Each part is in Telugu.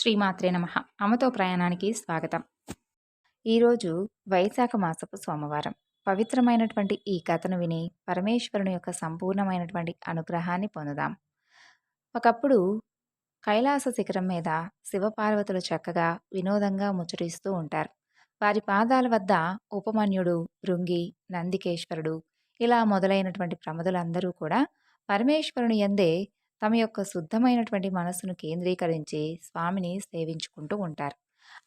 శ్రీమాత్రే నమ. అమతో ప్రయాణానికి స్వాగతం. ఈరోజు వైశాఖ మాసపు సోమవారం. పవిత్రమైనటువంటి ఈ కథను విని పరమేశ్వరుని యొక్క సంపూర్ణమైనటువంటి అనుగ్రహాన్ని పొందుదాం. ఒకప్పుడు కైలాస శిఖరం మీద శివపార్వతులు చక్కగా వినోదంగా ముచ్చటిస్తూ ఉంటారు. వారి పాదాల వద్ద ఉపమన్యుడు భృంగి నందికేశ్వరుడు ఇలా మొదలైనటువంటి ప్రమదులందరూ కూడా పరమేశ్వరుని ఎందే తమ యొక్క శుద్ధమైనటువంటి మనస్సును కేంద్రీకరించి స్వామిని సేవించుకుంటూ ఉంటారు.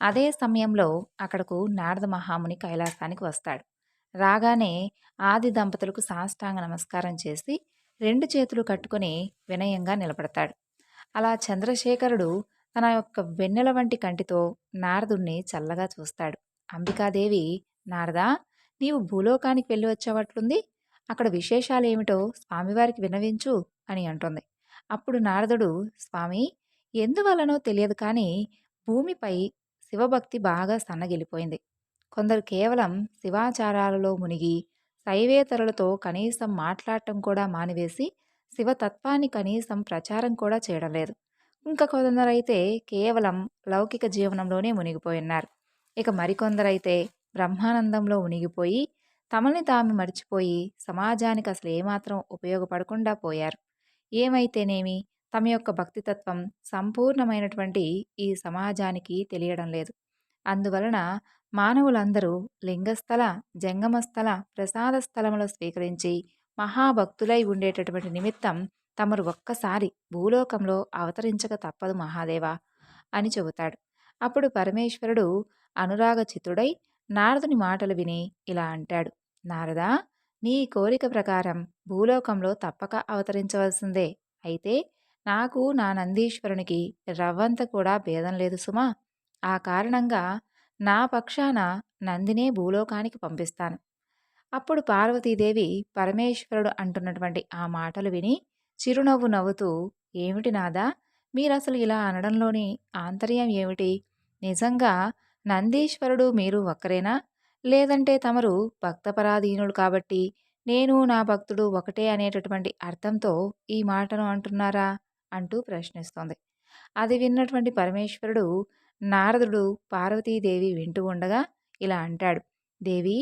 అదే సమయంలో అక్కడకు నారద మహాముని కైలాసానికి వస్తాడు. రాగానే ఆది దంపతులకు సాష్టాంగ నమస్కారం చేసి రెండు చేతులు కట్టుకుని వినయంగా నిలబడతాడు. అలా చంద్రశేఖరుడు తన యొక్క వెన్నెల వంటి కంటితో నారదుణ్ణి చల్లగా చూస్తాడు. అంబికాదేవి నారదా నీవు భూలోకానికి వెళ్ళి వచ్చేవట్లుంది? అక్కడ విశేషాలు ఏమిటో స్వామివారికి వినవించు అని అంటుంది. అప్పుడు నారదుడు స్వామి ఎందువలనో తెలియదు కానీ భూమిపై శివభక్తి బాగా సన్నగిలిపోయింది. కొందరు కేవలం శివాచారాలలో మునిగి శైవేతరులతో కనీసం మాట్లాడటం కూడా మానివేసి శివతత్వాన్ని కనీసం ప్రచారం కూడా చేయడం లేదు. ఇంకా కొందరైతే కేవలం లౌకిక జీవనంలోనే మునిగిపోయినారు. ఇక మరికొందరైతే బ్రహ్మానందంలో మునిగిపోయి తమల్ని తాము మర్చిపోయి సమాజానికి అసలు ఏమాత్రం ఉపయోగపడకుండా పోయారు. ఏమైతేనేమి? తమ యొక్క భక్తితత్వం సంపూర్ణమైనటువంటి ఈ సమాజానికి తెలియడం లేదు. అందువలన మానవులందరూ లింగస్థల జంగమస్థల ప్రసాద స్థలములో స్వీకరించి మహాభక్తులై ఉండేటటువంటి నిమిత్తం తమరు ఒక్కసారి భూలోకంలో అవతరించక తప్పదు మహాదేవ అని చెబుతాడు. అప్పుడు పరమేశ్వరుడు అనురాగ చిత్తుడై నారదుని మాటలు విని ఇలా అంటాడు. నారదా నీ కోరిక ప్రకారం భూలోకంలో తప్పక అవతరించవలసిందే. అయితే నాకు నా నందీశ్వరునికి రవ్వంత కూడా భేదం లేదు సుమా. ఆ కారణంగా నా పక్షాన నందినే భూలోకానికి పంపిస్తాను. అప్పుడు పార్వతీదేవి పరమేశ్వరుడు అంటున్నటువంటి ఆ మాటలు విని చిరునవ్వు నవ్వుతూ ఏమిటి నాదా? మీరసలు ఇలా అనడంలోని ఆంతర్యం ఏమిటి? నిజంగా నందీశ్వరుడు మీరు ఒక్కరేనా? లేదంటే తమరు భక్తపరాధీనులు కాబట్టి నేను నా భక్తుడు ఒకటే అనేటటువంటి అర్థంతో ఈ మాటను అంటున్నారా అంటూ ప్రశ్నిస్తోంది. అది విన్నటువంటి పరమేశ్వరుడు నారదుడు పార్వతీదేవి వింటూ ఉండగా ఇలా అంటాడు. దేవి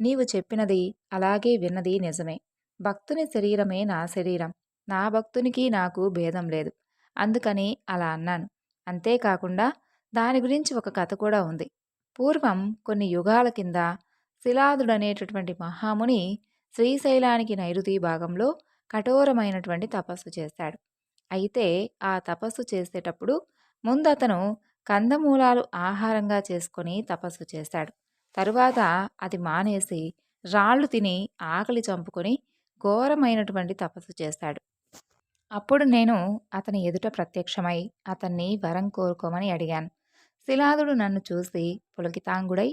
నీవు చెప్పినది అలాగే విన్నది నిజమే. భక్తుని శరీరమే నా శరీరం. నా భక్తునికి నాకు భేదం లేదు. అందుకని అలా అన్నాను. అంతేకాకుండా దాని గురించి ఒక కథ కూడా ఉంది. పూర్వం కొన్ని యుగాల కింద శిలాదుడనేటటువంటి మహాముని శ్రీశైలానికి నైరుతి భాగంలో కఠోరమైనటువంటి తపస్సు చేశాడు. అయితే ఆ తపస్సు చేసేటప్పుడు ముందు అతను కందమూలాలు ఆహారంగా చేసుకొని తపస్సు చేశాడు. తరువాత అది మానేసి రాళ్ళు తిని ఆకలి చంపుకొని ఘోరమైనటువంటి తపస్సు చేశాడు. అప్పుడు నేను అతని ఎదుట ప్రత్యక్షమై అతన్ని వరం కోరుకోమని అడిగాను. శిలాదుడు నన్ను చూసి పులకితాంగుడై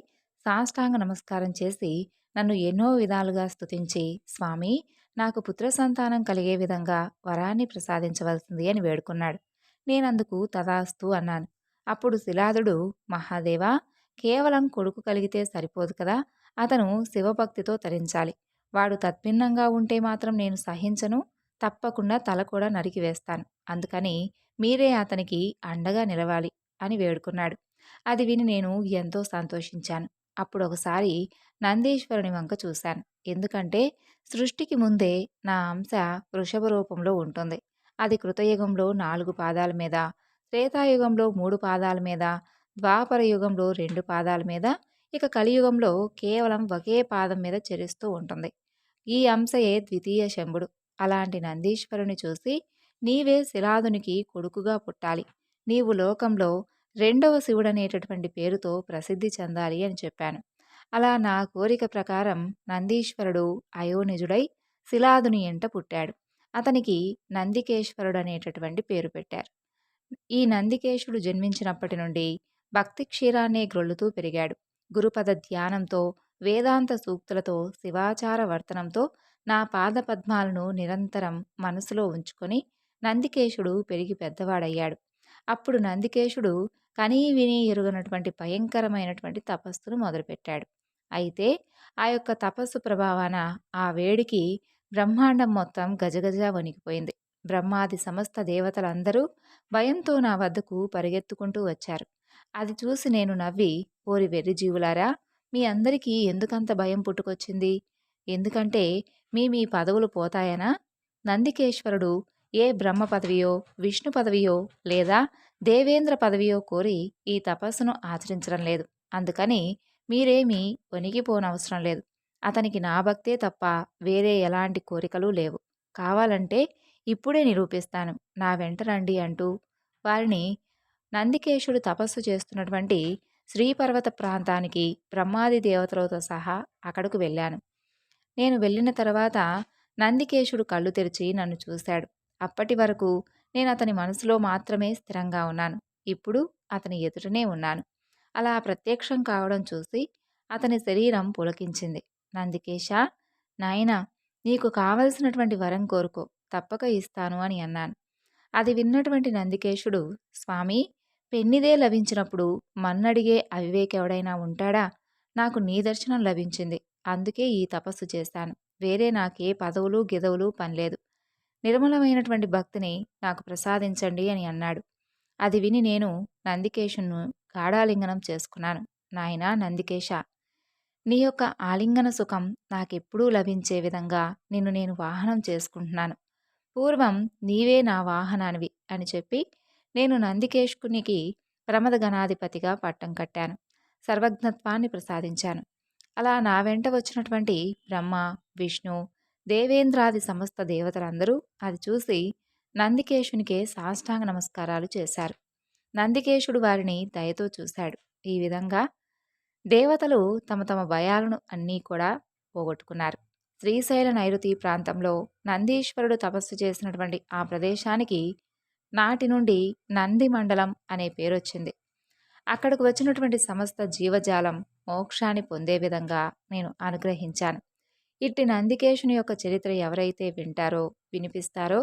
సాష్టాంగ నమస్కారం చేసి నన్ను ఎన్నో విధాలుగా స్తుతించి స్వామి నాకు పుత్ర సంతానం కలిగే విధంగా వరాన్ని ప్రసాదించవలసింది అని వేడుకున్నాడు. నేనందుకు తదాస్తు అన్నాను. అప్పుడు శిలాదుడు మహాదేవా కేవలం కొడుకు కలిగితే సరిపోదు కదా అతను శివభక్తితో తరించాలి. వాడు తద్భిన్నంగా ఉంటే మాత్రం నేను సహించను తప్పకుండా తల కూడా నరికివేస్తాను అందుకని మీరే అతనికి అండగా నిలవాలి. అని వేడుకున్నాడు. అది విని నేను ఎంతో సంతోషించాను. అప్పుడు ఒకసారి నందీశ్వరుని వంక చూశాను. ఎందుకంటే సృష్టికి ముందే నా అంశ వృషభ రూపంలో ఉంటుంది. అది కృతయుగంలో నాలుగు పాదాల మీద త్రేతాయుగంలో మూడు పాదాల మీద ద్వాపర యుగంలో రెండు పాదాల మీద ఇక కలియుగంలో కేవలం ఒకే పాదం మీద చెరుస్తూ ఉంటుంది. ఈ అంశయే ద్వితీయ శంభుడు. అలాంటి నందీశ్వరుని చూసి నీవే శిలాదునికి కొడుకుగా పుట్టాలి. నీవు లోకంలో రెండవ శివుడనేటటువంటి పేరుతో ప్రసిద్ధి చెందాలి అని చెప్పాను. అలా నా కోరిక ప్రకారం నందీశ్వరుడు అయోనిజుడై శిలాదుని ఎంట పుట్టాడు. అతనికి నందికేశ్వరుడు అనేటటువంటి పేరు పెట్టారు. ఈ నందికేశుడు జన్మించినప్పటి నుండి భక్తి క్షీరాన్నే గ్రొల్లుతూ పెరిగాడు. గురుపద ధ్యానంతో వేదాంత సూక్తులతో శివాచార వర్తనంతో నా పాద పద్మాలను నిరంతరం మనసులో ఉంచుకొని నందికేశుడు పెరిగి పెద్దవాడయ్యాడు. అప్పుడు నందికేశుడు కనీ విని ఎరుగనటువంటి భయంకరమైనటువంటి తపస్సును మొదలుపెట్టాడు. అయితే ఆ యొక్క తపస్సు ప్రభావాన ఆ వేడికి బ్రహ్మాండం మొత్తం గజగజ వణికిపోయింది. బ్రహ్మాది సమస్త దేవతలందరూ భయంతో నా వద్దకు పరిగెత్తుకుంటూ వచ్చారు. అది చూసి నేను నవ్వి ఓరి వెర్రి జీవులారా మీ అందరికీ ఎందుకంత భయం పుట్టుకొచ్చింది? ఎందుకంటే మీ మీ పదవులు పోతాయనా? నందికేశ్వరుడు ఏ బ్రహ్మ పదవియో విష్ణు పదవియో లేదా దేవేంద్ర పదవియో కోరి ఈ తపస్సును ఆచరించడం లేదు. అందుకని మీరేమీ వణిగిపోనవసరం లేదు. అతనికి నా భక్తే తప్ప వేరే ఎలాంటి కోరికలు లేవు. కావాలంటే ఇప్పుడే నిరూపిస్తాను. నా వెంట రండి అంటూ వారిని నందికేశుడు తపస్సు చేస్తున్నటువంటి శ్రీపర్వత ప్రాంతానికి బ్రహ్మాది దేవతలతో సహా అక్కడకు వెళ్ళాను. నేను వెళ్ళిన తర్వాత నందికేశుడు కళ్ళు తెరిచి నన్ను చూశాడు. అప్పటి వరకు నేను అతని మనసులో మాత్రమే స్థిరంగా ఉన్నాను. ఇప్పుడు అతని ఎదుటనే ఉన్నాను. అలా ప్రత్యక్షం కావడం చూసి అతని శరీరం పులకించింది. నందికేశ నాయనా నీకు కావలసినటువంటి వరం కోరుకో. తప్పక ఇస్తాను అని అన్నాను. అది విన్నటువంటి నందికేశుడు స్వామి పెన్నిదే లభించినప్పుడు మన్నడిగే అవివేకెవడైనా ఉంటాడా? నాకు నీ దర్శనం లభించింది. అందుకే ఈ తపస్సు చేశాను. వేరే నాకే పదవులు గిదవులు పనిలేదు నిర్మలమైనటువంటి భక్తిని నాకు ప్రసాదించండి అని అన్నాడు. అది విని నేను నందికేశును గాఢాలింగనం చేసుకున్నాను. నాయనా నందికేశ నీ యొక్క ఆలింగన సుఖం నాకెప్పుడూ లభించే విధంగా నిన్ను నేను వాహనం చేసుకుంటున్నాను. పూర్వం నీవే నా వాహనానివి అని చెప్పి నేను నందికేష్కునికి ప్రమద గణాధిపతిగా పట్టం కట్టాను. సర్వజ్ఞత్వాన్ని ప్రసాదించాను. అలా నా వెంట వచ్చినటువంటి బ్రహ్మ విష్ణు దేవేంద్రాది సమస్త దేవతలందరూ అది చూసి నందికేశునికే సాష్టాంగ నమస్కారాలు చేశారు. నందికేశుడు వారిని దయతో చూశాడు. ఈ విధంగా దేవతలు తమ తమ భయాలను అన్నీ కూడా పోగొట్టుకున్నారు. శ్రీశైల నైరుతి ప్రాంతంలో నందీశ్వరుడు తపస్సు చేసినటువంటి ఆ ప్రదేశానికి నాటి నుండి నంది మండలం అనే పేరొచ్చింది అక్కడకు వచ్చినటువంటి సమస్త జీవజాలం మోక్షాన్ని పొందే విధంగా నేను అనుగ్రహించాను. ఇట్టి నందికేశుని యొక్క చరిత్ర ఎవరైతే వింటారో వినిపిస్తారో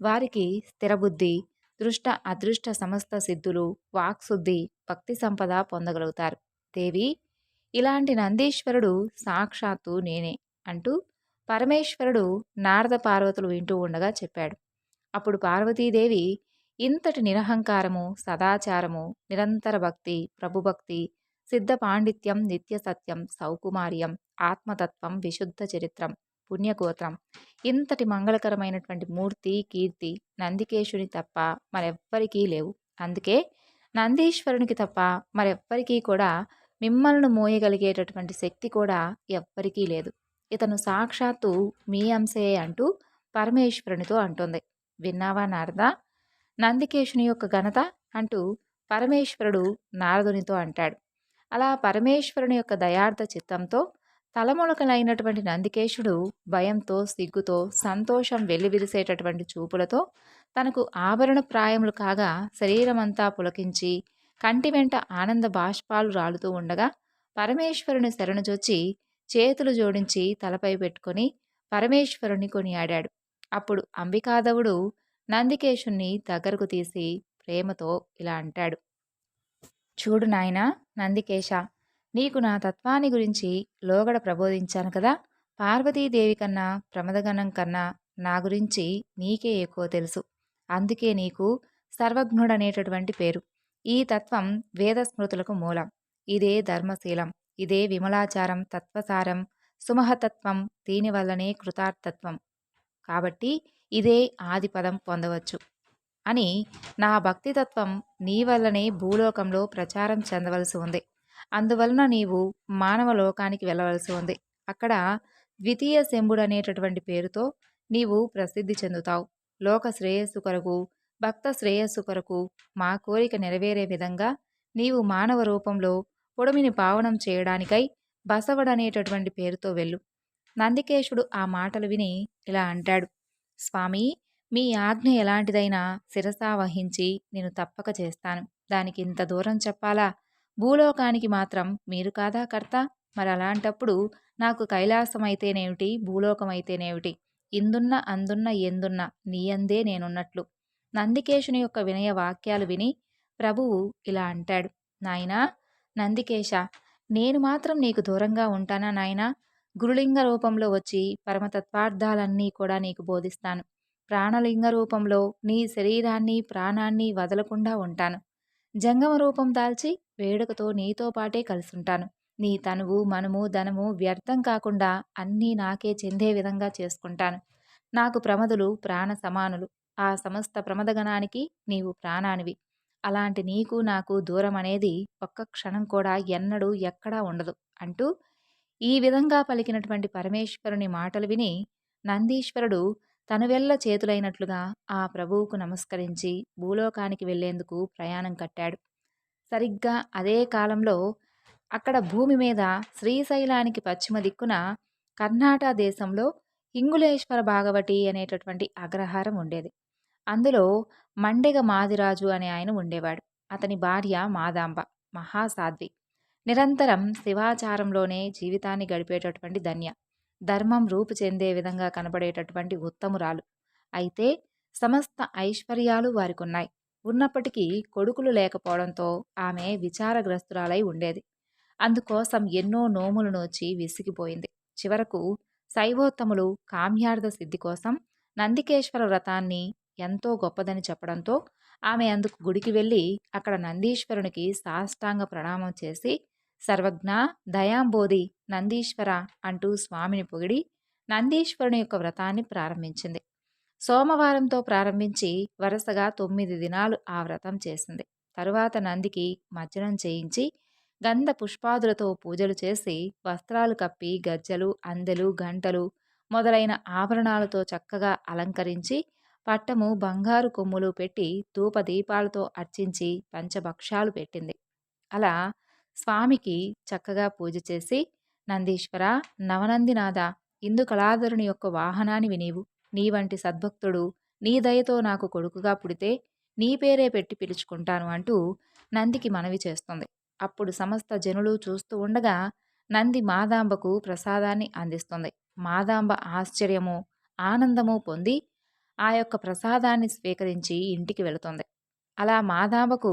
వారికి స్థిరబుద్ధి దృష్ట అదృష్ట సమస్త సిద్ధులు వాక్శుద్ధి భక్తి సంపద పొందగలుగుతారు. దేవి ఇలాంటి నందీశ్వరుడు సాక్షాత్తు నేనే అంటూ పరమేశ్వరుడు నారద పార్వతులు వింటూ ఉండగా చెప్పాడు. అప్పుడు పార్వతీదేవి ఇంతటి నిరహంకారము సదాచారము నిరంతర భక్తి ప్రభుభక్తి సిద్ధ పాండిత్యం నిత్య సత్యం సౌకుమార్యం ఆత్మతత్వం విశుద్ధ చరిత్రం పుణ్యగోత్రం. ఇంతటి మంగళకరమైనటువంటి మూర్తి కీర్తి నందికేశుని తప్ప మరెవ్వరికీ లేవు. అందుకే నందీశ్వరునికి తప్ప మరెవ్వరికీ కూడా మిమ్మల్ని మోయగలిగేటటువంటి శక్తి కూడా ఎవ్వరికీ లేదు. ఇతను సాక్షాత్తు మీ అంశే అంటూ పరమేశ్వరునితో అంటుంది. విన్నావా నారద? నందికేశుని యొక్క ఘనత అంటూ పరమేశ్వరుడు నారదునితో అంటాడు. అలా పరమేశ్వరుని యొక్క దయార్థ చిత్తంతో తలములకలైనటువంటి నందికేశుడు భయంతో సిగ్గుతో సంతోషం వెల్లివిరిసేటటువంటి చూపులతో తనకు ఆభరణ ప్రాయములు కాగా శరీరమంతా పులకించి కంటి వెంట ఆనంద బాష్పాలు రాలుతూ ఉండగా పరమేశ్వరుని శరణుజొచ్చి చేతులు జోడించి తలపై పెట్టుకొని పరమేశ్వరుని కొనియాడాడు. అప్పుడు అంబికాదవుడు నందికేశుణ్ణి దగ్గరకు తీసి ప్రేమతో ఇలా అంటాడు. చూడు నాయనా నందికేశ నీకు నా తత్వాన్ని గురించి లోగడ ప్రబోధించాను కదా. పార్వతీదేవి కన్నా ప్రమదగణం కన్నా నా గురించి నీకే ఎక్కువ తెలుసు. అందుకే నీకు సర్వజ్ఞుడనేటటువంటి పేరు. ఈ తత్వం వేద స్మృతులకు మూలం. ఇదే ధర్మశీలం. ఇదే విమలాచారం తత్వసారం సుమహతత్వం దీనివల్లనే కృతార్థత్వం. కాబట్టి ఇదే ఆదిపదం పొందవచ్చు. అని నా భక్తితత్వం నీ వల్లనే భూలోకంలో ప్రచారం చెందవలసి ఉంది. అందువలన నీవు మానవ లోకానికి వెళ్ళవలసి ఉంది. అక్కడ ద్వితీయ శంభుడు అనేటటువంటి పేరుతో నీవు ప్రసిద్ధి చెందుతావు. లోక శ్రేయస్సు కొరకు భక్త శ్రేయస్సు కొరకు మా కోరిక నెరవేరే విధంగా నీవు మానవ రూపంలో పొడమిని పావనం చేయడానికై బసవడనేటటువంటి పేరుతో వెళ్ళు. నందికేశుడు ఆ మాటలు విని ఇలా అంటాడు. స్వామి మీ ఆజ్ఞ ఎలాంటిదైనా శిరసా వహించి నేను తప్పక చేస్తాను. దానికి ఇంత దూరం చెప్పాలా? భూలోకానికి మాత్రం మీరు కాదా కర్త? మరి అలాంటప్పుడు నాకు కైలాసం భూలోకమైతేనేమిటి? భూలోకం ఇందున్న అందున్న ఎందున్న నీయందే నేనున్నట్లు. నందికేశుని యొక్క వినయ వాక్యాలు విని ప్రభువు ఇలా అంటాడు. నాయనా నందికేశ నేను మాత్రం నీకు దూరంగా ఉంటానా నాయనా? గురులింగ రూపంలో వచ్చి పరమతత్వార్థాలన్నీ కూడా నీకు బోధిస్తాను. ప్రాణలింగ రూపంలో నీ శరీరాన్ని ప్రాణాన్ని వదలకుండా ఉంటాను. జంగమ రూపం దాల్చి వేడుకతో నీతో పాటే కలుసుంటాను. నీ తనువు మనము ధనము వ్యర్థం కాకుండా అన్నీ నాకే చెందే విధంగా చేసుకుంటాను. నాకు ప్రమదులు ప్రాణ సమానులు. ఆ సమస్త ప్రమదగణానికి నీవు ప్రాణానివి. అలాంటి నీకు నాకు దూరం అనేది ఒక్క క్షణం కూడా ఎన్నడూ ఎక్కడా ఉండదు అంటూ ఈ విధంగా పలికినటువంటి పరమేశ్వరుని మాటలు విని నందీశ్వరుడు తనువెల్ల చేతులైనట్లుగా ఆ ప్రభువుకు నమస్కరించి భూలోకానికి వెళ్ళేందుకు ప్రయాణం కట్టాడు. సరిగ్గా అదే కాలంలో అక్కడ భూమి మీద శ్రీశైలానికి పశ్చిమ దిక్కున కర్ణాటక దేశంలో హింగులేశ్వర భాగవతి అనేటటువంటి అగ్రహారం ఉండేది. అందులో మండెగ మాదిరాజు అనే ఆయన ఉండేవాడు. అతని భార్య మాదాంబ మహాసాధ్వి. నిరంతరం శివాచారంలోనే జీవితాన్ని గడిపేటటువంటి ధన్య. ధర్మం రూపు చెందే విధంగా కనబడేటటువంటి ఉత్తమురాలు. అయితే సమస్త ఐశ్వర్యాలు వారికున్నాయి. ఉన్నప్పటికీ కొడుకులు లేకపోవడంతో ఆమె విచారగ్రస్తురాలై ఉండేది. అందుకోసం ఎన్నో నోములు నోచి విసిగిపోయింది. చివరకు శైవోత్తములు కామ్యార్థ సిద్ధి కోసం నందికేశ్వర వ్రతాన్ని ఎంతో గొప్పదని చెప్పడంతో ఆమె అందుకు గుడికి వెళ్ళి అక్కడ నందీశ్వరునికి సాష్టాంగ ప్రణామం చేసి సర్వజ్ఞ దయాంబోధి నందీశ్వర అంటూ స్వామిని పొగిడి నందీశ్వరుని యొక్క వ్రతాన్ని ప్రారంభించింది. సోమవారంతో ప్రారంభించి వరుసగా తొమ్మిది దినాలు ఆ వ్రతం చేసింది. తరువాత నందికి మజ్జనం చేయించి గంధ పుష్పాదులతో పూజలు చేసి వస్త్రాలు కప్పి గజ్జలు అందెలు గంటలు మొదలైన ఆభరణాలతో చక్కగా అలంకరించి పట్టము బంగారు కొమ్ములు పెట్టి ధూపదీపాలతో అర్చించి పంచభక్షాలు పెట్టింది. అలా స్వామికి చక్కగా పూజ చేసి నందీశ్వర నవనందినాథ ఇందు కళాధరుని యొక్క వాహనాన్ని వినీవు. నీ వంటి సద్భక్తుడు నీ దయతో నాకు కొడుకుగా పుడితే నీ పేరే పెట్టి పిలుచుకుంటాను అంటూ నందికి మనవి చేస్తుంది. అప్పుడు సమస్త జనులు చూస్తూ ఉండగా నంది మాదాంబకు ప్రసాదాన్ని అందిస్తుంది. మాదాంబ ఆశ్చర్యము ఆనందము పొంది ఆ యొక్క ప్రసాదాన్ని స్వీకరించి ఇంటికి వెళుతుంది. అలా మాదాంబకు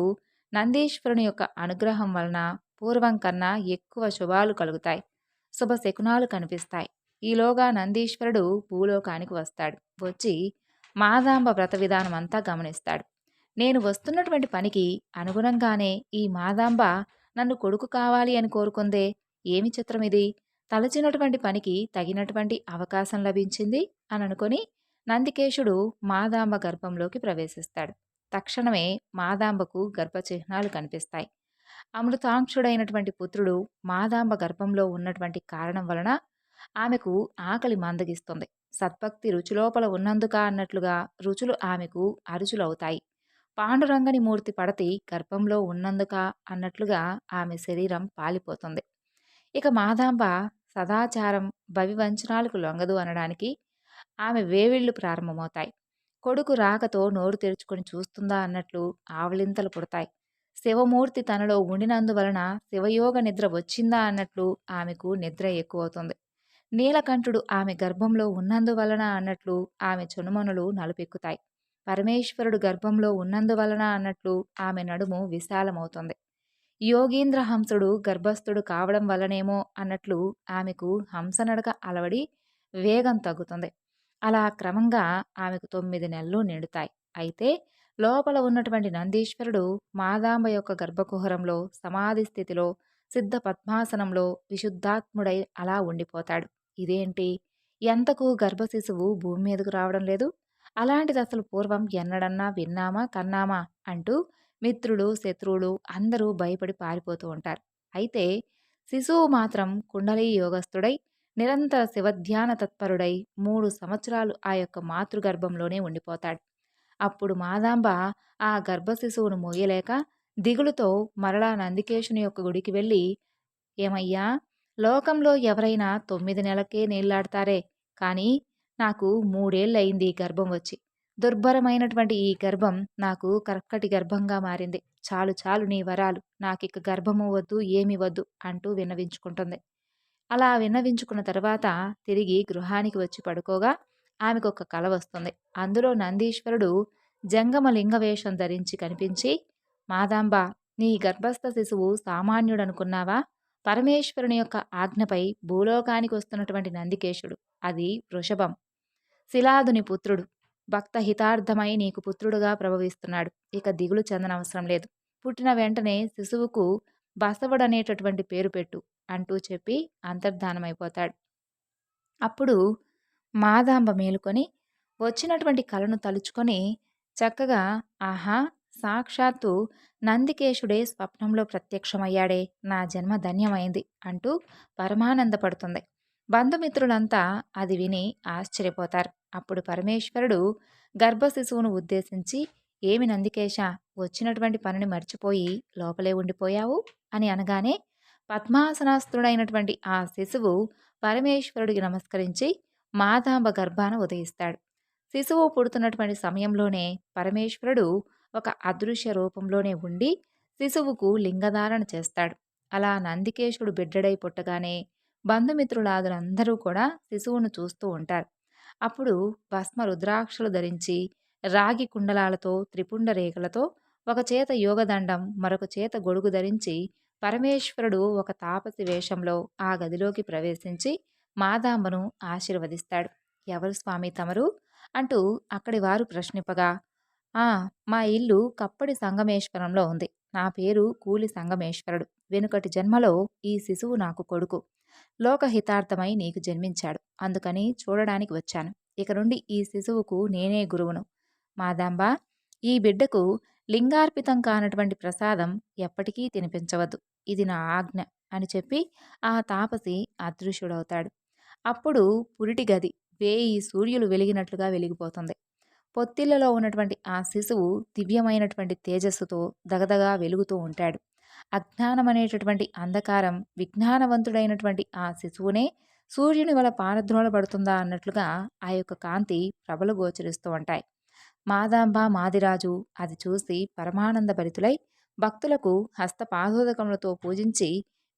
నందీశ్వరుని యొక్క అనుగ్రహం వలన పూర్వం కన్నా ఎక్కువ శుభాలు కలుగుతాయి. శుభశకునాలు కనిపిస్తాయి. ఈలోగా నందీశ్వరుడు భూలోకానికి వస్తాడు. వచ్చి మాదాంబ వ్రత విధానం అంతా గమనిస్తాడు. నేను వస్తున్నటువంటి పనికి అనుగుణంగానే ఈ మాదాంబ నన్ను కొడుకు కావాలి అని కోరుకుందే ఏమి చిత్రం ఇది తలచినటువంటి పనికి తగినటువంటి అవకాశం లభించింది అని అనుకొని నందికేశుడు మాదాంబ గర్భంలోకి ప్రవేశిస్తాడు. తక్షణమే మాదాంబకు గర్భచిహ్నాలు కనిపిస్తాయి. అమృతాంక్షుడైనటువంటి పుత్రుడు మాదాంబ గర్భంలో ఉన్నటువంటి కారణం వలన ఆమెకు ఆకలి మందగిస్తుంది. సత్భక్తి రుచిలోపల ఉన్నందుక అన్నట్లుగా రుచులు ఆమెకు అరుచులవుతాయి. పాండురంగని మూర్తి పడతి గర్భంలో ఉన్నందుక అన్నట్లుగా ఆమె శరీరం పాలిపోతుంది. ఇక మాదాంబ సదాచారం భవివంచనాలకు లొంగదు అనడానికి ఆమె వేవిళ్ళు ప్రారంభమవుతాయి. కొడుకు రాకతో నోరు తెరుచుకొని చూస్తుందా అన్నట్లు ఆవలింతలు పుడతాయి. శివమూర్తి తనలో ఉండినందువలన శివయోగ నిద్ర వచ్చిందా అన్నట్లు ఆమెకు నిద్ర ఎక్కువవుతుంది. నీలకంఠుడు ఆమె గర్భంలో ఉన్నందువలన అన్నట్లు ఆమె చునుమనులు నలుపెక్కుతాయి. పరమేశ్వరుడు గర్భంలో ఉన్నందువలన అన్నట్లు ఆమె నడుము విశాలమవుతుంది. యోగీంద్ర హంసుడు గర్భస్థుడు కావడం వలనేమో అన్నట్లు ఆమెకు హంసనడక అలవడి వేగం తగ్గుతుంది. అలా క్రమంగా ఆమెకు తొమ్మిది నెలలు నిండుతాయి. అయితే లోపల ఉన్నటువంటి నందీశ్వరుడు మాదాంబ యొక్క గర్భకుహరంలో సమాధి స్థితిలో సిద్ధ పద్మాసనంలో విశుద్ధాత్ముడై అలా ఉండిపోతాడు. ఇదేంటి? ఎంతకు గర్భశిశువు భూమి మీదకు రావడం లేదు? అలాంటిది అసలు పూర్వం ఎన్నడన్నా విన్నామా కన్నామా? అంటూ మిత్రులు శత్రువులు అందరూ భయపడి పారిపోతూ ఉంటారు. అయితే శిశువు మాత్రం కుండలీ యోగస్థుడై నిరంతర శివధ్యాన తత్పరుడై మూడు సంవత్సరాలు ఆ యొక్క మాతృగర్భంలోనే ఉండిపోతాడు. అప్పుడు మాదాంబ ఆ గర్భశిశువును మోయలేక దిగులుతో మరలా నందికేశుని యొక్క గుడికి వెళ్ళి ఏమయ్యా లోకంలో ఎవరైనా తొమ్మిది నెలకే నీళ్ళాడతారే కానీ నాకు మూడేళ్ళయింది ఈ గర్భం వచ్చి. దుర్భరమైనటువంటి ఈ గర్భం నాకు కర్కటి గర్భంగా మారింది. చాలు చాలు నీ వరాలు. నాకిక గర్భము వద్దు ఏమి వద్దు అంటూ విన్నవించుకుంటుంది. అలా విన్నవించుకున్న తర్వాత తిరిగి గృహానికి వచ్చి పడుకోగా ఆమెకు ఒక కల వస్తుంది. అందులో నందీశ్వరుడు జంగమ లింగవేషం ధరించి కనిపించి మాదాంబ నీ గర్భస్థ శిశువు సామాన్యుడనుకున్నావా? పరమేశ్వరుని యొక్క ఆజ్ఞపై భూలోకానికి వస్తున్నటువంటి నందికేశుడు. అది వృషభం. శిలాదుని పుత్రుడు. భక్త హితార్థమై నీకు పుత్రుడుగా ప్రభవిస్తున్నాడు ఇక దిగులు చెందనవసరం లేదు. పుట్టిన వెంటనే శిశువుకు బసవుడనేటటువంటి పేరు పెట్టు అంటూ చెప్పి అంతర్ధానమైపోతాడు. అప్పుడు మాదాంబ మేలుకొని వచ్చినటువంటి కలను తలుచుకొని చక్కగా ఆహా సాక్షాత్తు నందికేశుడే స్వప్నంలో ప్రత్యక్షమయ్యాడే నా జన్మ ధన్యమైంది అంటూ పరమానందపడుతుంది. బంధుమిత్రులంతా అది విని ఆశ్చర్యపోతారు. అప్పుడు పరమేశ్వరుడు గర్భ శిశువును ఉద్దేశించి ఏమి నందికేశ వచ్చినటువంటి పనిని మర్చిపోయి లోపలే ఉండిపోయావు? అని అనగానే పద్మాసనాస్తుడైనటువంటి ఆ శిశువు పరమేశ్వరుడికి నమస్కరించి మాతాంబ గర్భాన ఉదయిస్తాడు. శిశువు పుడుతున్నటువంటి సమయంలోనే పరమేశ్వరుడు ఒక అదృశ్య రూపంలోనే ఉండి శిశువుకు లింగధారణ చేస్తాడు. అలా నందికేశుడు బిడ్డడై పుట్టగానే బంధుమిత్రులాదులందరూ కూడా శిశువును చూస్తూ ఉంటారు. అప్పుడు భస్మ రుద్రాక్షలు ధరించి రాగి కుండలాలతో త్రిపుండ రేఖలతో ఒక చేత యోగదండం మరొక చేత గొడుగు ధరించి పరమేశ్వరుడు ఒక తాపసి వేషంలో ఆ గదిలోకి ప్రవేశించి మాదాంబను ఆశీర్వదిస్తాడు. ఎవరు స్వామి తమరు? అంటూ అక్కడి వారు ప్రశ్నింపగా ఆ మా ఇల్లు కప్పడి సంగమేశ్వరంలో ఉంది. నా పేరు కూలి సంగమేశ్వరుడు. వెనుకటి జన్మలో ఈ శిశువు నాకు కొడుకు. లోకహితార్థమై నీకు జన్మించాడు. అందుకని చూడడానికి వచ్చాను. ఇక నుండి ఈ శిశువుకు నేనే గురువును. మాదాంబ ఈ బిడ్డకు లింగార్పితం కానటువంటి ప్రసాదం ఎప్పటికీ తినిపించవద్దు. ఇది నా ఆజ్ఞ అని చెప్పి ఆ తాపసి అదృశ్యుడవుతాడు. అప్పుడు పురిటి గది వేయి సూర్యులు వెలిగినట్లుగా వెలిగిపోతుంది. పొత్తిళ్ళలో ఉన్నటువంటి ఆ శిశువు దివ్యమైనటువంటి తేజస్సుతో దగదగా వెలుగుతూ ఉంటాడు. అజ్ఞానం అనేటటువంటి అంధకారం విజ్ఞానవంతుడైనటువంటి ఆ శిశువునే సూర్యుని వల్ల పారద్రోళపడుతుందా అన్నట్లుగా ఆ యొక్క కాంతి ప్రభలు గోచరిస్తూ ఉంటాయి. మాదాంబ మాదిరాజు అది చూసి పరమానంద భరితులై భక్తులకు హస్తపాదోదకములతో పూజించి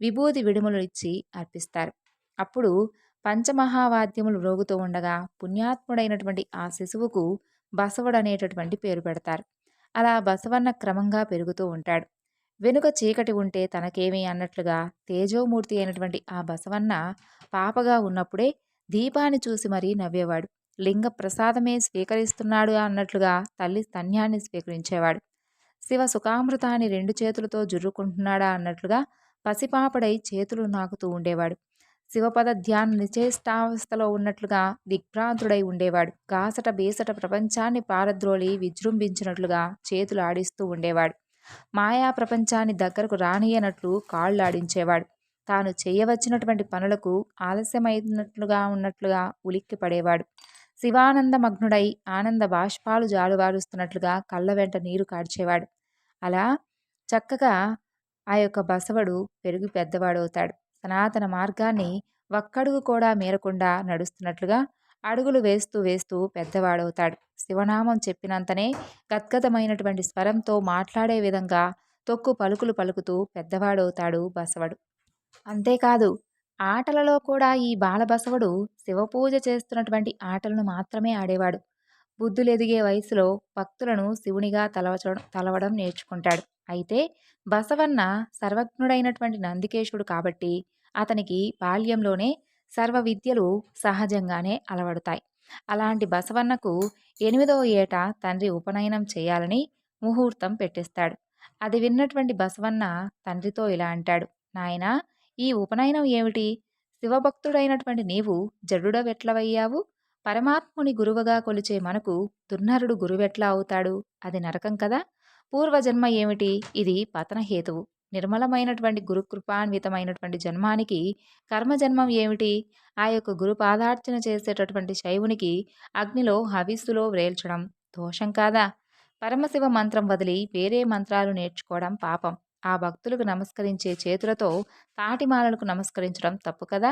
విభూది విడుములు ఇచ్చి అర్పిస్తారు. అప్పుడు పంచమహావాద్యములు రోగుతూ ఉండగా పుణ్యాత్ముడైనటువంటి ఆ శిశువుకు బసవుడు అనేటటువంటి పేరు పెడతారు. అలా బసవన్న క్రమంగా పెరుగుతూ ఉంటాడు. వెనుక చీకటి ఉంటే తనకేమీ అన్నట్లుగా తేజోమూర్తి అయినటువంటి ఆ బసవన్న పాపగా ఉన్నప్పుడే దీపాన్ని చూసి మరీ నవ్వేవాడు. లింగ ప్రసాదమే స్వీకరిస్తున్నాడు అన్నట్లుగా తల్లి స్తన్యాన్ని స్వీకరించేవాడు. శివ సుఖామృతాన్ని రెండు చేతులతో జుర్రుకుంటున్నాడా అన్నట్లుగా పసిపాపడై చేతులు నాకుతూ ఉండేవాడు. శివపద ధ్యాన నిచేష్టావస్థలో ఉన్నట్లుగా దిగ్భ్రాంతుడై ఉండేవాడు. గాసట బేసట ప్రపంచాన్ని పారద్రోలి విజృంభించినట్లుగా చేతులు ఆడిస్తూ ఉండేవాడు. మాయా ప్రపంచాన్ని దగ్గరకు రానియనట్లు కాళ్ళు ఆడించేవాడు తాను చేయవచ్చినటువంటి పనులకు ఆలస్యమైనట్లుగా ఉన్నట్లుగా ఉలిక్కి పడేవాడు శివానందమగ్నుడై ఆనంద బాష్పాలు జాలువారుస్తున్నట్లుగా కళ్ళ వెంట నీరు కాడ్చేవాడు అలా చక్కగా ఆ యొక్క బసవడు పెరిగి పెద్దవాడవుతాడు. సనాతన మార్గాన్ని ఒక్కడుగు కూడా మేరకుండా నడుస్తున్నట్లుగా అడుగులు వేస్తూ వేస్తూ పెద్దవాడవుతాడు. శివనామం చెప్పినంతనే గద్గదమైనటువంటి స్వరంతో మాట్లాడే విధంగా తొక్కు పలుకులు పలుకుతూ పెద్దవాడవుతాడు బసవడు. అంతేకాదు ఆటలలో కూడా ఈ బాలబసవుడు శివపూజ చేస్తున్నటువంటి ఆటలను మాత్రమే ఆడేవాడు. బుద్ధులెదిగే వయసులో భక్తులను శివునిగా తలవచడం తలవడం నేర్చుకుంటాడు. అయితే బసవన్న సర్వజ్ఞుడైనటువంటి నందికేశుడు కాబట్టి అతనికి బాల్యంలోనే సర్వ విద్యలు సహజంగానే అలవడతాయి. అలాంటి బసవన్నకు ఎనిమిదవ ఏట తండ్రి ఉపనయనం చేయాలని ముహూర్తం పెట్టిస్తాడు. అది విన్నటువంటి బసవన్న తండ్రితో ఇలా అంటాడు నాయనా ఈ ఉపనయనం ఏమిటి? శివభక్తుడైనటువంటి నీవు జడుడవెట్లవయ్యావు? పరమాత్ముని గురువుగా కొలిచే మనకు దుర్నరుడు గురువెట్లా అవుతాడు? అది నరకం కదా? పూర్వజన్మ ఏమిటి? ఇది పతనహేతువు నిర్మలమైనటువంటి గురుకృపాన్వితమైనటువంటి జన్మానికి కర్మజన్మం ఏమిటి? ఆ యొక్క గురు పాదార్చన చేసేటటువంటి శైవునికి అగ్నిలో హవిస్సులో వ్రేల్చడం దోషం కాదా? పరమశివ మంత్రం వదిలి వేరే మంత్రాలు నేర్చుకోవడం పాపం. ఆ భక్తులకు నమస్కరించే చేతులతో తాటిమాలలకు నమస్కరించడం తప్పు కదా?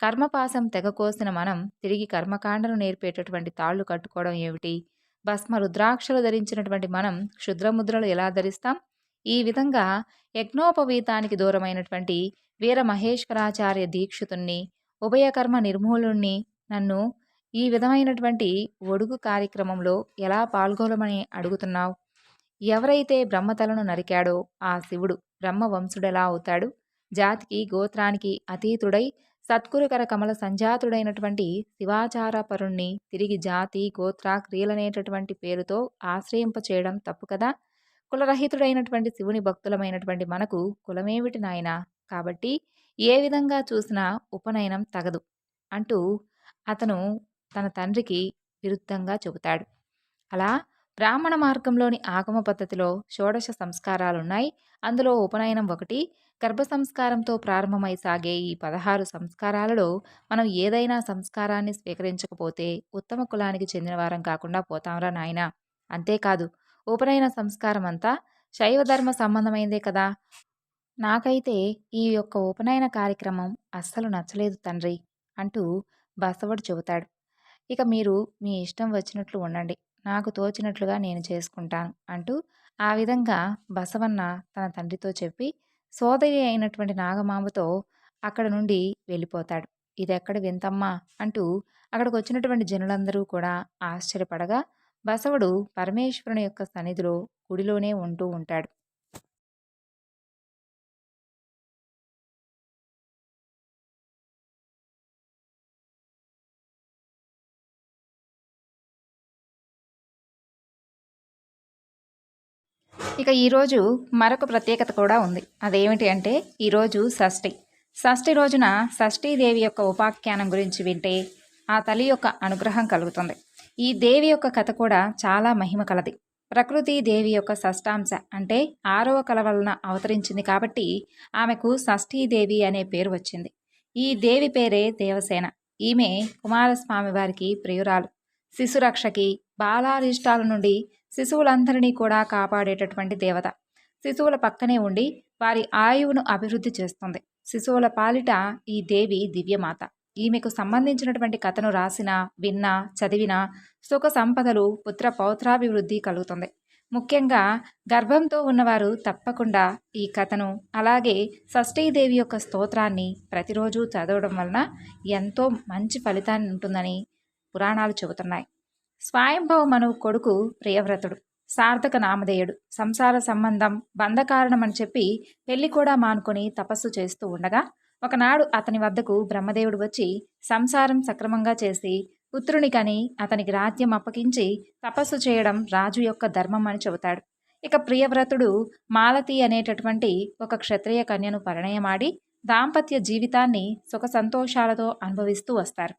కర్మపాసం తెగకోసిన మనం తిరిగి కర్మకాండను నేర్పేటటువంటి తాళ్ళు కట్టుకోవడం ఏమిటి? భస్మ రుద్రాక్షలు ధరించినటువంటి మనం క్షుద్రముద్రలు ఎలా ధరిస్తాం? ఈ విధంగా యజ్ఞోపవీతానికి దూరమైనటువంటి వీర మహేశ్వరాచార్య దీక్షితుణ్ణి ఉభయకర్మ నిర్మూలుణ్ణి నన్ను ఈ విధమైనటువంటి ఒడుగు కార్యక్రమంలో ఎలా పాల్గొనమని అడుగుతున్నావు? ఎవరైతే బ్రహ్మతలను నరికాడో ఆ శివుడు బ్రహ్మవంశుడెలా అవుతాడు? జాతికి గోత్రానికి అతీతుడై సత్కురుకర కమల సంజాతుడైనటువంటి శివాచారపరుణ్ణి తిరిగి జాతి గోత్ర క్రియలనేటటువంటి పేరుతో ఆశ్రయింపచేయడం తప్పు కదా? కులరహితుడైనటువంటి శివుని భక్తులమైనటువంటి మనకు కులమేమిటి నాయన? కాబట్టి ఏ విధంగా చూసినా ఉపనయనం తగదు అంటూ అతను తన తండ్రికి విరుద్ధంగా చెబుతాడు. అలా బ్రాహ్మణ మార్గంలోని ఆగమ పద్ధతిలో షోడశ సంస్కారాలున్నాయి. అందులో ఉపనయనం ఒకటి గర్భ సంస్కారంతో ప్రారంభమై సాగే ఈ పదహారు సంస్కారాలలో మనం ఏదైనా సంస్కారాన్ని స్వీకరించకపోతే ఉత్తమ కులానికి చెందిన వారం కాకుండా పోతాంరా నాయన? అంతేకాదు ఉపనయన సంస్కారం అంతా శైవ ధర్మ సంబంధమైందే కదా! నాకైతే ఈ యొక్క ఉపనయన కార్యక్రమం అస్సలు నచ్చలేదు తండ్రి అంటూ బసవడు చెబుతాడు. ఇక మీరు మీ ఇష్టం వచ్చినట్లు ఉండండి. నాకు తోచినట్లుగా నేను చేసుకుంటాను అంటూ ఆ విధంగా బసవన్న తన తండ్రితో చెప్పి సోదరి అయినటువంటి నాగమామతో అక్కడ నుండి వెళ్ళిపోతాడు. ఇది ఎక్కడ వింతమ్మా అంటూ అక్కడికి వచ్చినటువంటి జనులందరూ కూడా ఆశ్చర్యపడగా బసవుడు పరమేశ్వరుని యొక్క సన్నిధిలో గుడిలోనే ఉంటూ ఉంటాడు. ఇక ఈరోజు మరొక ప్రత్యేకత కూడా ఉంది. అదేమిటి అంటే ఈరోజు షష్ఠి. షష్ఠి రోజున షష్ఠీదేవి యొక్క ఉపాఖ్యానం గురించి వింటే ఆ తల్లి యొక్క అనుగ్రహం కలుగుతుంది. ఈ దేవి యొక్క కథ కూడా చాలా మహిమ కలది. ప్రకృతి దేవి యొక్క షష్టాంశ అంటే ఆరవ కల వలన అవతరించింది కాబట్టి ఆమెకు షష్ఠీదేవి అనే పేరు వచ్చింది. ఈ దేవి పేరే దేవసేన. ఈమె కుమారస్వామి వారికి ప్రియురాలు. శిశురక్షకి బాలారిష్టాల నుండి శిశువులందరినీ కూడా కాపాడేటటువంటి దేవత. శిశువుల పక్కనే ఉండి వారి ఆయువును అభివృద్ధి చేస్తుంది. శిశువుల పాలిట ఈ దేవి దివ్యమాత. ఈమెకు సంబంధించినటువంటి కథను రాసినా విన్నా చదివిన సుఖ సంపదలు పుత్ర పౌత్రాభివృద్ధి కలుగుతుంది. ముఖ్యంగా గర్భంతో ఉన్నవారు తప్పకుండా ఈ కథను అలాగే షష్ఠీదేవి యొక్క స్తోత్రాన్ని ప్రతిరోజు చదవడం వలన ఎంతో మంచి ఫలితాన్ని ఉంటుందని పురాణాలు చెబుతున్నాయి. స్వయంభవ మనువు కొడుకు ప్రియవ్రతుడు సార్థక నామధేయుడు సంసార సంబంధం బంధకారణమని చెప్పి పెళ్ళి కూడా మానుకొని తపస్సు చేస్తూ ఉండగా ఒకనాడు అతని వద్దకు బ్రహ్మదేవుడు వచ్చి సంసారం సక్రమంగా చేసి పుత్రుని కని అతనికి రాజ్యం అప్పగించి తపస్సు చేయడం రాజు యొక్క ధర్మం అని చెబుతాడు. ఇక ప్రియవ్రతుడు మాలతి అనేటటువంటి ఒక క్షత్రియ కన్యను పరిణయమాడి దాంపత్య జీవితాన్ని సుఖ సంతోషాలతో అనుభవిస్తూ వస్తారు.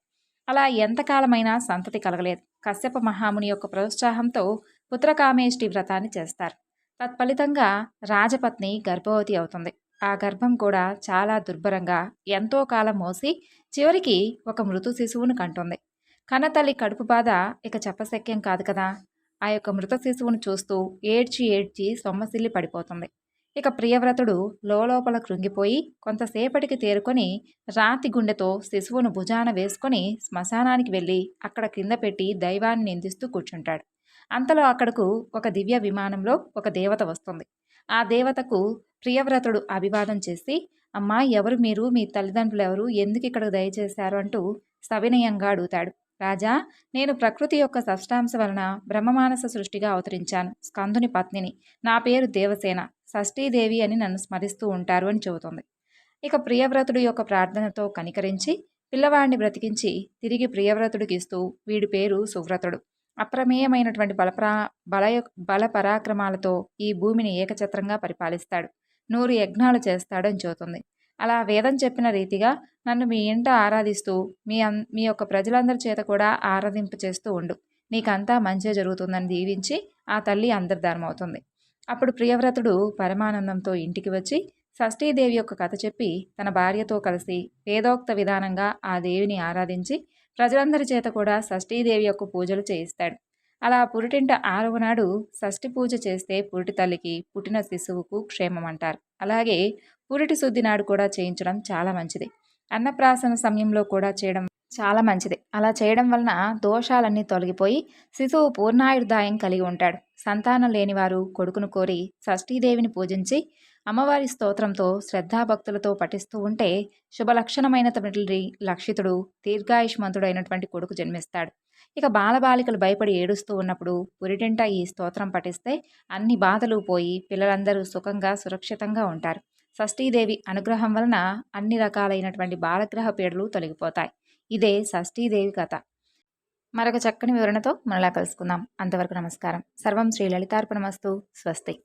అలా ఎంతకాలమైనా సంతతి కలగలేదు. కశ్యప మహాముని యొక్క ప్రోత్సాహంతో పుత్రకామేష్టి వ్రతాన్ని చేస్తారు. తత్ఫలితంగా రాజపత్ని గర్భవతి అవుతుంది. ఆ గర్భం కూడా చాలా దుర్భరంగా ఎంతో కాలం మోసి చివరికి ఒక మృతు శిశువును కంటుంది. కన్నతల్లి కడుపు బాధ ఇక చెప్పశక్యం కాదు కదా. ఆ యొక్క మృత శిశువును చూస్తూ ఏడ్చి ఏడ్చి సొమ్మసిల్లి పడిపోతుంది. ఇక ప్రియవ్రతుడు లోపల కృంగిపోయి కొంతసేపటికి తేరుకొని రాతి గుండెతో శిశువును భుజాన వేసుకొని శ్మశానానికి వెళ్ళి అక్కడ కింద పెట్టి దైవాన్ని నిందిస్తూ కూర్చుంటాడు. అంతలో అక్కడకు ఒక దివ్య విమానంలో ఒక దేవత వస్తుంది. ఆ దేవతకు ప్రియవ్రతుడు అభివాదం చేసి అమ్మా ఎవరు మీరు? మీ తల్లిదండ్రులు ఎవరు? ఎందుకు ఇక్కడ దయచేశారు? అంటూ సవినయంగా అడుగుతాడు. రాజా నేను ప్రకృతి యొక్క షష్టాంశ వలన బ్రహ్మమానస సృష్టిగా అవతరించాను. స్కందుని పత్నిని. నా పేరు దేవసేన. షష్ఠీదేవి అని నన్ను స్మరిస్తూ ఉంటారు అని చెబుతుంది. ఇక ప్రియవ్రతుడు యొక్క ప్రార్థనతో కనికరించి పిల్లవాడిని బ్రతికించి తిరిగి ప్రియవ్రతుడికి ఇస్తూ వీడి పేరు సువ్రతుడు. అప్రమేయమైనటువంటి బలప్రా బల బల పరాక్రమాలతో ఈ భూమిని ఏకఛత్రంగా పరిపాలిస్తాడు. నూరు యజ్ఞాలు చేస్తాడని చూతుంది అలా వేదం చెప్పిన రీతిగా నన్ను మీ ఇంట ఆరాధిస్తూ మీ అన్ మీ యొక్క ప్రజలందరి చేత కూడా ఆరాధింపు చేస్తూ ఉండు. నీకంతా మంచిగా జరుగుతుందని దీవించి ఆ తల్లి అంతర్ధారమవుతుంది అప్పుడు ప్రియవ్రతుడు పరమానందంతో ఇంటికి వచ్చి షష్ఠీదేవి యొక్క కథ చెప్పి తన భార్యతో కలిసి వేదోక్త విధానంగా ఆ దేవిని ఆరాధించి ప్రజలందరి చేత కూడా షష్ఠీదేవి యొక్క పూజలు చేయిస్తాడు. అలా పురిటింట ఆరవ నాడు షష్ఠి పూజ చేస్తే పురిటి తల్లికి పుట్టిన శిశువుకు క్షేమం అంటారు. అలాగే పురిటి శుద్ధి నాడు కూడా చేయించడం చాలా మంచిది. అన్నప్రాసన సమయంలో కూడా చేయడం చాలా మంచిది. అలా చేయడం వలన దోషాలన్నీ తొలగిపోయి శిశువు పూర్ణాయుర్దాయం కలిగి ఉంటాడు. సంతానం లేనివారు కొడుకును కోరి షష్ఠీదేవిని పూజించి అమ్మవారి స్తోత్రంతో శ్రద్ధాభక్తులతో పఠిస్తూ ఉంటే శుభలక్షణమైన తండ్రి లక్షితుడు దీర్ఘాయుష్మంతుడైనటువంటి కొడుకు జన్మిస్తాడు. ఇక బాలబాలికలు భయపడి ఏడుస్తూ ఉన్నప్పుడు పురిటింట ఈ స్తోత్రం పఠిస్తే అన్ని బాధలు పోయి పిల్లలందరూ సుఖంగా సురక్షితంగా ఉంటారు. షష్ఠీదేవి అనుగ్రహం వలన అన్ని రకాలైనటువంటి బాలగ్రహ పీడలు తొలగిపోతాయి. ఇదే షష్ఠీదేవి కథ. మరొక చక్కని వివరణతో మనలా కలుసుకుందాం. అంతవరకు నమస్కారం. సర్వం శ్రీ లలితార్పణమస్తు. స్వస్తి.